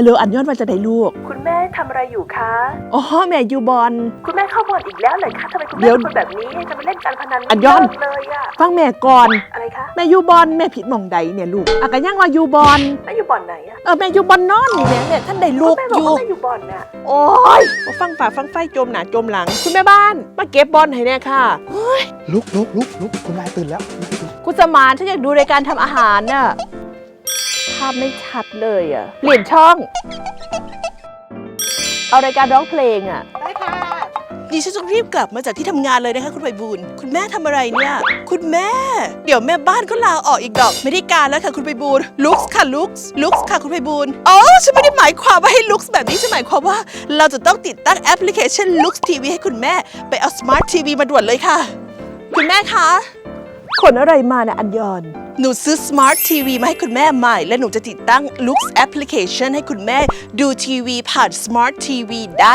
ฮัลโหลอันยอนมาจะได้ลูก คุณแม่ทำอะไรอยู่คะ อ๋อแม่อยู่บอล คุณแม่เข้าบ่อนอีกแล้วเหรอคะทำไมคุณเดี๋แม่ยวเป็นคนแบบนี้จะมาเล่นการพนันอันยอน เลิกเลยอะฟังแม่ก่อน อะไรคะแม่อยู่บอลแม่ผิดหมองใดเนี่ยลูกอะก็ยังว่าอยู่บอลแม่อยู่บ่อนไหนอะเออแม่อยู่บอลนอนนี่แม่แม่ท่านได้ลูกแม่บออกยู่ ว่าแม่อยู่บ่อนน่ะโอ้ยมาฟังฝ่าฟังไฟจมหนาจมหลัง คุณแม่บ้านมาเก็บบอลให้แน่ค่ะ ลุกลุกลุกลุกคุณนายตื่นแล้วลุกลุกคุณสมานฉันอยากดูรายการทำอาหารน่ะ ภาพไม่ชัดเลยอะเปลี่ยนช่อง เอารายการร้องเพลงอะได้ค่ะดิฉันต้องรีบกลับมาจากที่ทำงานเลยนะคะคุณไพบูลย์คุณแม่ทำอะไรเนี่ย คุณแม่ เดี๋ยวแม่บ้านก็ลาออกอีกดอก ไม่ได้การแล้วค่ะคุณไพบูลย์ลุกส์ค่ะลุกส์ลุกส์ค่ะคุณไพบูลย์อ๋อฉันไม่ได้หมายความว่าให้ลุกส์แบบนี้ฉันหมายความว่า เราจะต้องติดตั้งแอปพลิเคชันลุกส์ทีวีให้คุณแม่ ไปเอาสมาร์ททีวีมาด่วนเลยค่ะ คุณแม่คะขนอะไรมาน่ะอันยอน หนูซื้อ Smart TV มาให้คุณแม่ใหม่ และหนูจะติดตั้ง Lux Application ให้คุณแม่ดูทีวีผ่าน Smart TV ได้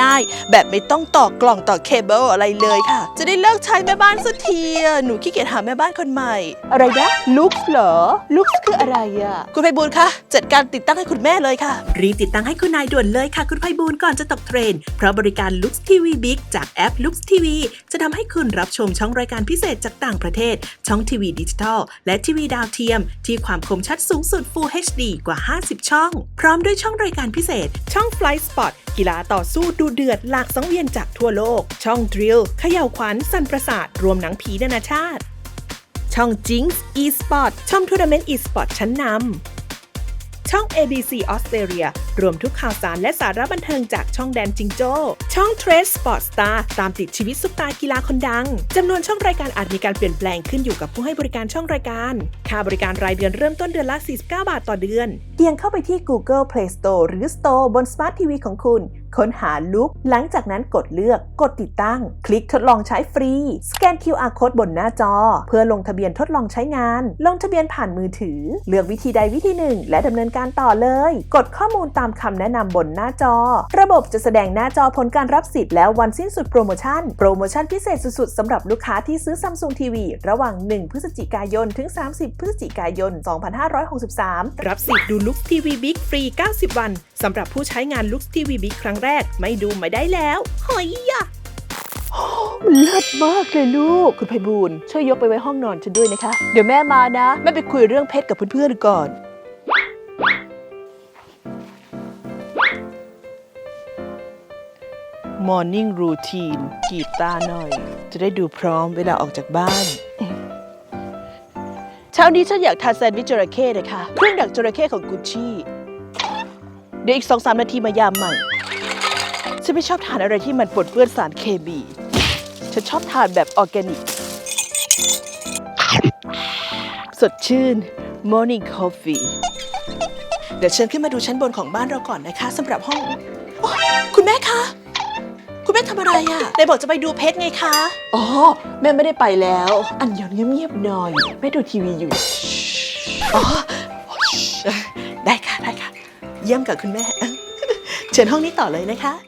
ง่ายๆ แบบไม่ต้องต่อกล่องต่อเคเบิลอะไรเลยค่ะ จะได้เลิกใช้แม่บ้านสักทีอะหนูขี้เกียจหาแม่บ้านคนใหม่ อะไรนะลุคเหรอลุคคืออะไรอะคุณไพบูลย์คะจัดการติดตั้งให้คุณแม่เลยค่ะ รีบติดตั้งให้คุณนายด่วนเลยค่ะ คุณไพบูลย์ก่อนจะตกเทรนด์เพราะบริการ Lux TV Big จากแอป Lux TV จะทำให้คุณรับชมช่องรายการพิเศษจากต่างประเทศ ช่องทีวีดิจิทัลและทีวีดาวเทียม ที่ความคมชัดสูงสุด Full HD กว่า 50 ช่อง พร้อมด้วยช่องรายการพิเศษ ช่อง Fly Spot กีฬาต่อสู้ดูเดือดหลากสังเวียนจากทั่วโลก ช่อง Drill เขย่าวขวัญสันประสาท รวมหนังผีนานาชาติ ช่อง Jinx eSport ช่องทัวร์นาเมนต์ eSport ชั้นนำ ช่อง ABC Australia รวมทุกข่าวสารและสาระบันเทิงจากช่องแดนจิงโจ้ ช่อง Trace Sport Star ตามติดชีวิตซุปตากีฬาคนดัง จำนวนช่องรายการอาจมีการเปลี่ยนแปลงขึ้นอยู่กับผู้ให้บริการช่องรายการ ค่าบริการรายเดือนเริ่มต้นเดือนละ 49 บาทต่อเดือน เพียงเข้าไปที่ Google Play Store หรือ Store บนสมาร์ททีวีของคุณ ค้นหาลุกหลังจากนั้นกดเลือก กดติดตั้ง คลิกทดลองใช้ฟรี สแกน QR Code บนหน้าจอ เพื่อลงทะเบียนทดลองใช้งาน ลงทะเบียนผ่านมือถือ เลือกวิธีใดวิธีหนึ่ง และดำเนินการต่อเลย กดข้อมูลตามคำแนะนำบนหน้าจอ ระบบจะแสดงหน้าจอผลการรับสิทธิ์แล้ววันสิ้นสุดโปรโมชั่น โปรโมชั่นพิเศษสุดๆสำหรับลูกค้าที่ซื้อ Samsung TV ระหว่าง 1 พฤศจิกายน ถึง 30 พฤศจิกายน 2563 รับสิทธิ์ดูลุกทีวีบิ๊กฟรี 90 วันสำหรับผู้ใช้งานลุกทีวีบิ๊กครั้งแรกไม่ดูไม่ได้แล้วหอยยะมันเลิศมากเลยลูก คุณไพบูลย์ช่วยยกไปไว้ห้องนอนฉันด้วยนะคะ เดี๋ยวแม่มานะแม่ไปคุยเรื่องเพชรกับเพื่อนๆก่อน Morning Routine กรีดตาหน่อย จะได้ดูพร้อมเวลาออกจากบ้าน เช้านี้ฉันอยากทานแซนด์วิชจระเข้เลยค่ะเครื่องดักจระเข้ของกุชชี่ เดี๋ยวอีกสองสามนาทีมายามใหม่ ฉันไม่ชอบทานอะไรที่มันปนเปื้อนสารเคมี ฉันชอบทานแบบออร์แกนิก สดชื่น Morning Coffee เดี๋ยวเชิญขึ้นมาดูชั้นบนของบ้านเราก่อนนะคะสำหรับห้องโอ๊ยคุณแม่คะ คุณแม่ทำอะไรอะ่ะไหนบอกจะไปดูเพชรไงคะ อ๋อ แม่ไม่ได้ไปแล้ว อันยอนเงียบๆหน่อย แม่ดูทีวีอยู่ อ๋อได้ค่ะได้ค่ะ เยี่ยมกับคุณแม่ เชิญห้องนี้ต่อเลยนะคะ